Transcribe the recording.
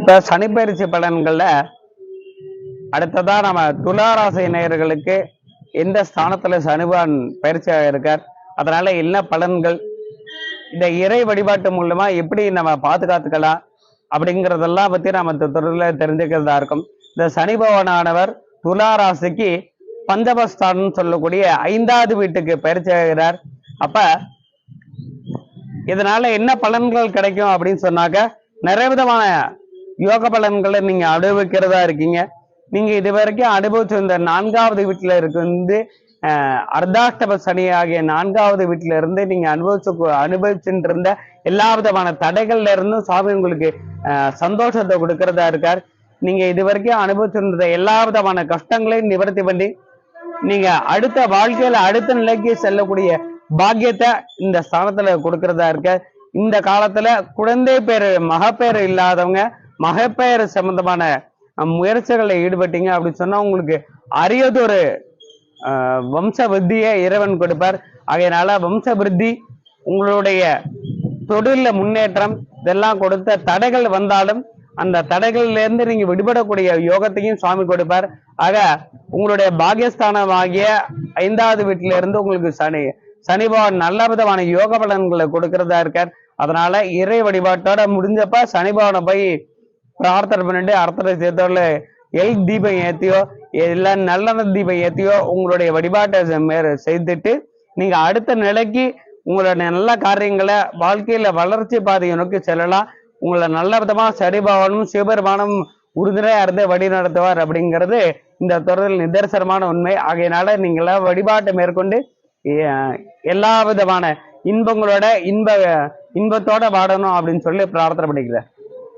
இப்ப சனிப்பயிற்சி பலன்கள்ல அடுத்ததாக நம்ம துளாராசி நேயர்களுக்கு எந்த ஸ்தானத்துல சனிபான் பயிற்சியாக இருக்கார் அதனால என்ன பலன்கள் இந்த இறை வழிபாட்டு மூலமா எப்படி நம்ம பாதுகாத்துக்கலாம் அப்படிங்கறதெல்லாம் பத்தி நம்ம இந்த தொடர்ல தெரிஞ்சுக்கிறதா இருக்கும். இந்த சனி பகவானவர் துளாராசிக்கு ராசிக்கு சொல்லக்கூடிய ஐந்தாவது வீட்டுக்கு பயிற்சி ஆகிறார் அப்ப இதனால என்ன பலன்கள் கிடைக்கும் அப்படின்னு சொன்னாக்க நிறைய விதமான யோக பலன்களை நீங்க அனுபவிக்கிறதா இருக்கீங்க. நீங்க இது வரைக்கும் அனுபவிச்ச நான்காவது வீட்டுல இருந்து அஹ், அர்த்தாஷ்டம சனி ஆகிய நான்காவது வீட்டுல இருந்து நீங்க அனுபவிச்சு அனுபவிச்சுட்டு இருந்த எல்லா விதமான தடைகள்ல இருந்தும் சுவாமி உங்களுக்கு சந்தோஷத்தை கொடுக்கறதா இருக்கார். நீங்க இது வரைக்கும் அனுபவிச்சிருந்த எல்லா விதமான கஷ்டங்களையும் நிவர்த்தி பண்ணி நீங்க அடுத்த வாழ்க்கையில அடுத்த நிலைக்கு செல்லக்கூடிய பாக்கியத்தை இந்த ஸ்தானத்துல கொடுக்கறதா இருக்க இந்த காலத்துல குழந்தை பேரு மகப்பேறு இல்லாதவங்க மகப்பெயர் சம்பந்தமான முயற்சிகளில் முயற்சிகளை ஈடுபட்டீங்க அப்படின்னு சொன்னா உங்களுக்கு அரியதொரு அஹ், வம்ச விருத்தியை இறைவன் கொடுப்பார். ஆகையினால வம்ச விருத்தி உங்களுடைய தொழில முன்னேற்றம் இதெல்லாம் கொடுத்த தடைகள் வந்தாலும் அந்த தடைகள்லேருந்து நீங்கள் நீங்க விடுபடக்கூடிய யோகத்தையும் சுவாமி கொடுப்பார். ஆக உங்களுடைய பாகியஸ்தானமாகிய ஐந்தாவது வீட்டில இருந்து உங்களுக்கு சனி சனி பகவான் நல்ல விதமான யோக பலன்களை கொடுக்கறதா இருக்கார். அதனால இறை வழிபாட்டோட முடிஞ்சப்ப சனி பகவானை போய் பிரார்த்தனை பண்ணிட்டு அர்த்தத்தை சேர்த்தோட எல் தீபம் ஏத்தியோ எல்லாம் நல்லெண்ண தீபம் ஏத்தியோ உங்களுடைய வழிபாட்டை செய்துட்டு நீங்க அடுத்த நிலைக்கு உங்களுடைய நல்ல காரியங்களை வாழ்க்கையில வளர்ச்சி பாதையை நோக்கி செல்லலாம். உங்களை நல்ல விதமா சரிபாவனும் சிவபெருமானும் உறுதுணையா இருந்து வழி நடத்துவார் அப்படிங்கிறது இந்த தொடரில் நிதர்சனமான உண்மை. ஆகையினால நீங்கள வழிபாட்டை மேற்கொண்டு எல்லா விதமான இன்பங்களோட இன்ப இன்பத்தோட வாடணும் அப்படின்னு சொல்லி பிரார்த்தனை பண்ணிக்கிறேன்.